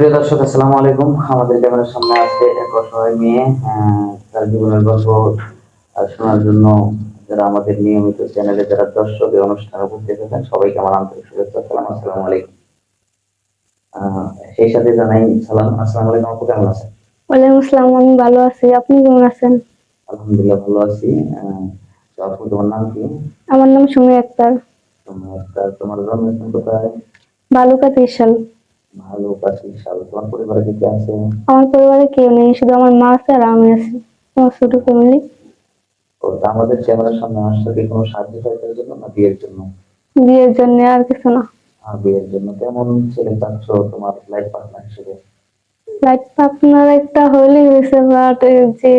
সুপ্রিয় দর্শক আসসালামু আলাইকুম। আমাদের ক্যামেরার সামনে আছে এক অসহায় মেয়ে তার জীবনের গল্প শোনার জন্য যারা আমাদের নিয়মিত চ্যানেলে যারা দর্শক এই অনুষ্ঠানে উপস্থিত আছেন সবাইকে আমার আন্তরিক শুভেচ্ছা সালাম আসসালামু আলাইকুম। সেই সাথে জানাই সালাম। আসসালামু আলাইকুম আপু কেমন আছেন? ওয়ালাইকুম আসসালাম আমি ভালো আছি। আপনি কেমন আছেন? আলহামদুলিল্লাহ ভালো আছি। তো আপু তোমার নাম কি? আমার নাম সুমি আক্তার। তোমার তা- তোমার জন্মস্থান কোথায়? বালুকা ত্রিশাল ভালো কাছে সাল তোমার পরিবারে কে কে আছে? আমার পরিবারে কেউ নেই শুধু আমার মা আছে আর আমি আছি। আমার ছোট ফ্যামিলি। তা আমাদের ক্যামেরার সামনে আসছে কি কোনো সাহায্য সহায়তার জন্য না বিয়ের জন্য? বিয়ের জন্য আর কিছু না। আর বিয়ের জন্য কেমন ছেলে চাচ্ছ তোমার লাইফ পার্টনার হিসেবে? লাইফ আপনার একটা হলেই হয়েছে বাট যে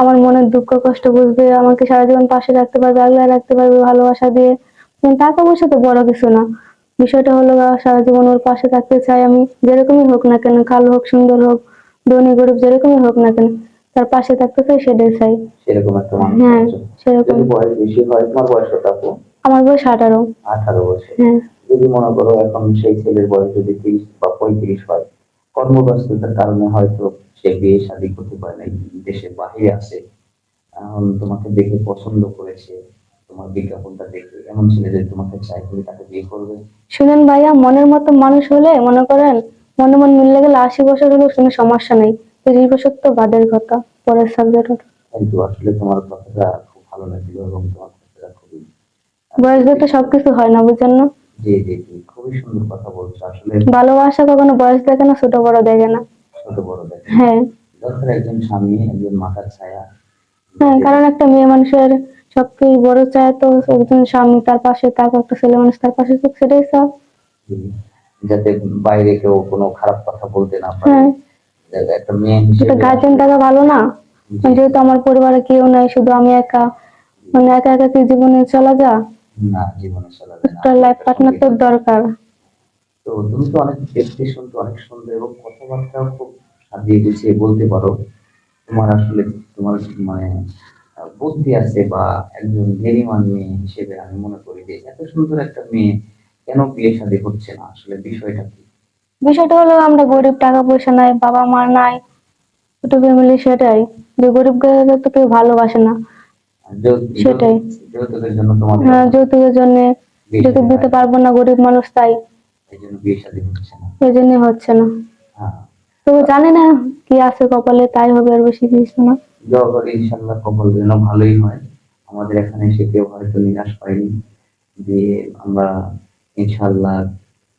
আমার মনের দুঃখ কষ্ট বুঝবে আমাকে সারা জীবন পাশে রাখতে পারবে আগলে রাখতে পারবে ভালোবাসা দিয়ে। টাকা পয়সা তো বড় কিছু না। বিষয়টা হলো সারা জীবন ওর পাশে থাকতে চাই আমি যেরকমই হোক না কেন কালো হোক সুন্দর হোক ধনী গরিব যেরকমই হোক না কেন তার পাশে থাকতে চাই সেটাই চাই। সেরকম একটা মানুষ হ্যাঁ সেরকম। বয়স বেশি হয় তোমার বয়স কত আপু? আমার বয়স আঠারো। আঠারো বছর। হ্যাঁ। যদি মনে করো এখন সেই ছেলের বয়স যদি তিরিশ বা পঁয়ত্রিশ হয় কর্মব্যস্ততার কারণে হয়তো সে বিয়ে শাদী করতে পারে না দেশের বাহিরে আছে। এখন তোমাকে দেখে পছন্দ করেছে। তোমার বিজ্ঞাপনটা দেখে এমন ছেলে যদি তোমাকে চাই তুমি তাকে বিয়ে করবে। শুনেন ভাইয়া মনের মতো মানুষ হলে মনে করেন মনে মন মিললে গেলে আশি বছর হলেও কোনো সমস্যা নেই। তিরিশ বছর তো বাদের কথা পরের সাবজেক্ট কিন্তু আসলে তোমার কথাটা খুব ভালো লাগল এবং তোমার কথাটা খুবই সবকিছু হয় না না? জি জি জি খুবই সুন্দর কথা বলছো। আসলে ভালোবাসা কখনো বয়স দেখে না ছোট বড় দেখে না। ছোট বড় দেখে হ্যাঁ। দরকার একজন স্বামী একজন মাথার ছায়া হ্যাঁ কারণ একটা মেয়ে মানুষের সবথেকে বড় চায় তো একজন স্বামী তার পাশে থাকুক একটা ছেলে মানুষ তার পাশে থাকুক সেটাই সব যাতে বাইরে কেউ কোনো খারাপ কথা বলতে না পারে। হ্যাঁ। একটা মেয়ে হিসেবে গার্জেন থাকা ভালো না। যেহেতু আমার পরিবারে কেউ নাই শুধু আমি একা। মানে একা একা কি জীবনে চলা যা না জীবনে চলা যায় একটা লাইফ পার্টনার তো দরকার। তো তুমি তো অনেক দেখতে শুনতে অনেক সুন্দর এবং কথাবার্তাও খুব সাজিয়ে গুছিয়ে বলতে পারো। তোমার আসলে তোমার মানে বুদ্ধি আছে বা একজন মেরিমান মেয়ে হিসেবে আমি মনে করি যে এত সুন্দর একটা মেয়ে কেন বিয়ে শাদী করছে না? আসলে বিষয়টা কি? বিষয়টা হলো আমরা গরিব টাকা পয়সা নাই বাবা মা নাই ছোট ফ্যামিলি সেটাই। যে গরিব তো কেউ ভালোবাসে না। সেটাই। যৌতুকের জন্য তোমার হ্যাঁ, যৌতুকের জন্য যৌতুক দিতে পারব না গরিব মানুষ তাই। এই জন্য বিয়ে শাদী হচ্ছে না। এই জন্য হচ্ছে না। হ্যাঁ। তো জানে না কি আছে কপালে তাই হবে আর বেশি কিছু না। দোয়া করি ইনশাল্লাহ কপাল যেন ভালোই হয়। আমাদের এখানে এসে কেউ হয়তো নিরাশ পাইনি যে আমরা ইনশাল্লাহ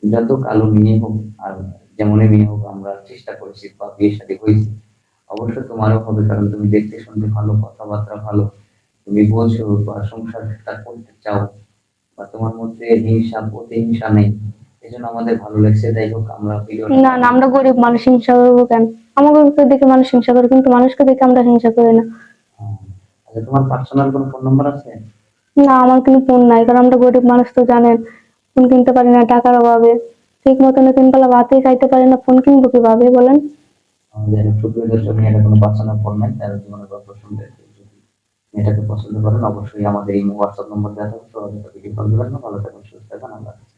যত কালো মেয়ে হোক আর যেমনই মেয়ে হোক আমরা চেষ্টা করেছি, বা বিয়ে সাথে হয়েছি। অবশ্য তোমারও হবে, কারণ তুমি দেখতে শুনতে ভালো, কথাবার্তা ভালো। তুমি বলছো বা সংসারটা করতে চাও, বা তোমার মধ্যে হিংসা, প্রতিহিংসা নেই। এই আমাদের ভালো লাগছে। যাই হোক আমরা না না আমরা গরিব মানুষ হিংসা করব কেন? আমাকে দেখে মানুষ হিংসা করে কিন্তু মানুষকে দেখে আমরা হিংসা করি না। আচ্ছা তোমার পার্সোনাল কোনো ফোন নাম্বার আছে? না আমার কোনো ফোন নাই কারণ আমরা গরিব মানুষ তো জানেন ফোন কিনতে পারি না টাকার অভাবে। ঠিক মতন তিন বেলা ভাতই খাইতে পারি না ফোন কিনবো কীভাবে বলেন? আমাদের সুপ্রিয় দর্শক মেয়েটা কোনো পার্সোনাল ফোন নাই তার জীবনের গল্প শুনতে যদি পছন্দ করেন অবশ্যই আমাদের এই হোয়াটসঅ্যাপ নম্বর দেওয়া থাকবে তো ভিডিও কল দেবেন। ভালো থাকুন সুস্থ থাকুন হাফেজ।